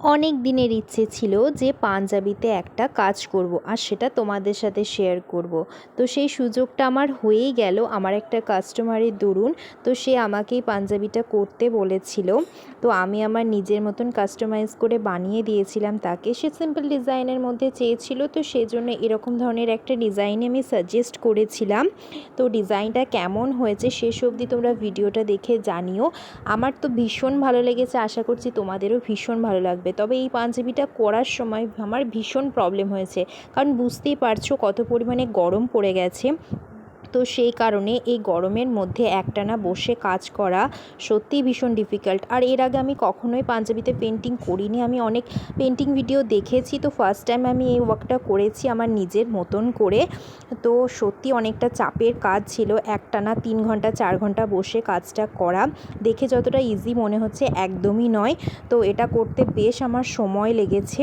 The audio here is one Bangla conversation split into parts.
অনেক দিনের ইচ্ছে ছিল যে পাঞ্জাবিতে একটা কাজ করব আর সেটা তোমাদের সাথে শেয়ার করব। তো সেই সুযোগটা আমার হয়েই গেল। আমার একটা কাস্টমারের দরুন, তো সে আমাকেই পাঞ্জাবিটা করতে বলেছিল। তো আমি আমার নিজের মতন কাস্টমাইজ করে বানিয়ে দিয়েছিলাম তাকে। সে সিম্পল ডিজাইনের মধ্যে চেয়েছিল, তো সেজন্য এরকম ধরনের একটা ডিজাইন আমি সাজেস্ট করেছিলাম। তো ডিজাইনটা কেমন হয়েছে শেষ অবধি তোমরা ভিডিওটা দেখে জানিও। আমার তো ভীষণ ভালো লেগেছে, আশা করছি তোমাদেরও ভীষণ ভালো লাগবে। তবে এই পাঞ্জাবিটা করার সময় আমার ভীষণ প্রবলেম হয়েছে। কারণ বুঝতেই পারছ কত পরিমাণে গরম পড়ে গেছে। তো সেই কারণে এই গরমের মধ্যে একটানা বসে কাজ করা সত্যিই ভীষণ ডিফিকাল্ট আর এর আগে আমি কখনোই পাঞ্জাবিতে পেন্টিং করিনি, আমি অনেক পেন্টিং ভিডিও দেখেছি, তো ফার্স্ট টাইম আমি এই ওয়ার্কটা করেছি আমার নিজের মতন করে। তো সত্যি অনেকটা চাপের কাজ ছিল, একটানা তিন ঘণ্টা, চার ঘণ্টা বসে কাজটা করা। দেখে যতটা ইজি মনে হচ্ছে একদমই নয়। তো এটা করতে বেশ আমার সময় লেগেছে।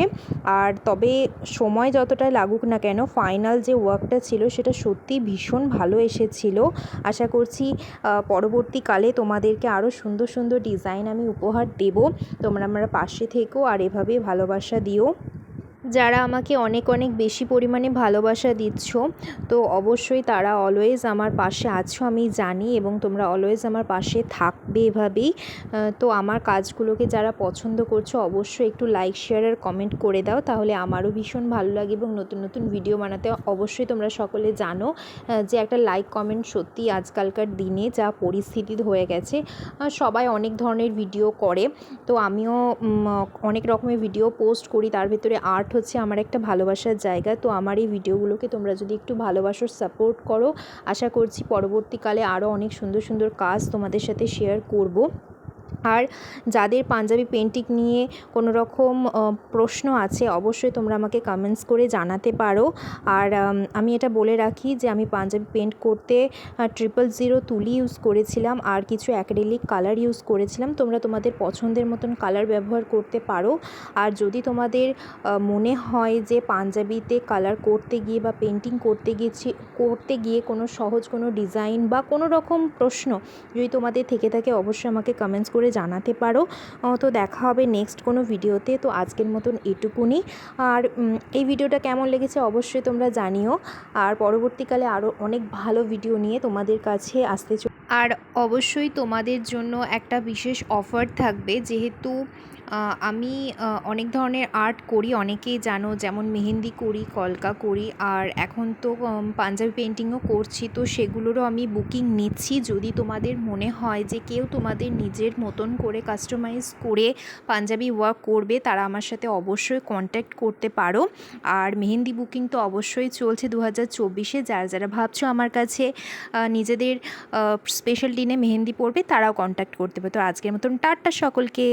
আর তবে সময় যতটাই লাগুক না কেন ফাইনাল যে ওয়ার্কটা ছিল, সেটা সত্যিই ভীষণ ভালো এসেছিল। আশা করছি পরবর্তীকালে তোমাদেরকে আরও সুন্দর সুন্দর ডিজাইন আমি উপহার দেবো। তোমরা আমরা পাশে থেকো আর এভাবে ভালোবাসা দিও। যারা আমাকে অনেক অনেক বেশি পরিমাণে ভালোবাসা দিচ্ছ, তো অবশ্যই তারা অলওয়েজ আমার পাশে আছো, আমি জানি এবং তোমরা অলওয়েজ আমার পাশে থাকবে এভাবেই। তো আমার কাজগুলোকে যারা পছন্দ করছ, অবশ্যই একটু লাইক শেয়ার আর কমেন্ট করে দাও, তাহলে আমারও ভীষণ ভালো লাগে এবং নতুন নতুন ভিডিও বানাতে অবশ্যই তোমরা সকলে জানো যে একটা লাইক কমেন্ট সত্যি আজকালকার দিনে যা পরিস্থিতি হয়ে গেছে সবাই অনেক ধরনের ভিডিও করে। তো আমিও অনেক রকমের ভিডিও পোস্ট করি, তার ভেতরে আর্ট হচ্ছে আমার একটা ভালোবাসার জায়গা। তো আমার এই ভিডিওগুলোকে তোমরা যদি একটু ভালোবাসো সাপোর্ট করো। আশা করছি পরবর্তীকালে আরও অনেক সুন্দর সুন্দর কাজ তোমাদের সাথে শেয়ার করব। আর যাদের পাঞ্জাবি পেন্টিং নিয়ে কোনো রকম প্রশ্ন আছে, অবশ্যই তোমরা আমাকে কমেন্টস করে জানাতে পারো। আর আমি এটা বলে রাখি যে আমি পাঞ্জাবি পেন্ট করতে ট্রিপল জিরো তুলি ইউজ করেছিলাম আর কিছু অ্যাক্রেলিক কালার ইউজ করেছিলাম। তোমরা তোমাদের পছন্দের মতন কালার ব্যবহার করতে পারো। আর যদি তোমাদের মনে হয় যে পাঞ্জাবিতে কালার করতে গিয়ে বা পেন্টিং করতে গিয়েছি, করতে গিয়ে কোনো সহজ কোনো ডিজাইন বা কোনো রকম প্রশ্ন যদি তোমাদের থেকে থাকে, অবশ্যই আমাকে কমেন্টস করে জানাতে পারো। তো দেখা হবে নেক্সট কোনো ভিডিওতে তো আজকের মতন এটুকুনি। আর এই ভিডিওটা কেমন লেগেছে অবশ্যই তোমরা জানিও। আর পরবর্তীকালে আরও অনেক ভালো ভিডিও নিয়ে তোমাদের কাছে আসতে আর অবশ্যই তোমাদের জন্য একটা বিশেষ অফার থাকবে। যেহেতু আমি অনেক ধরনের আর্ট করি, অনেকেই জানো, যেমন মেহেন্দি করি, কলকা করি, আর এখন তো পাঞ্জাবি পেন্টিংও করছি, তো সেগুলোরও আমি বুকিং নিচ্ছি। যদি তোমাদের মনে হয় যে কেউ তোমাদের নিজের মতন করে কাস্টমাইজ করে পাঞ্জাবি ওয়ার্ক করবে, তারা আমার সাথে অবশ্যই কন্ট্যাক্ট করতে পারো। আর মেহেন্দি বুকিং তো অবশ্যই চলছে দু হাজার চব্বিশে। যারা যারা ভাবছ আমার কাছে নিজেদের স্পেশাল দিনে মেহেন্দি পড়বে তারাও কন্ট্যাক্ট করতে পারে তো আজকের মতন টাটা সকলকে।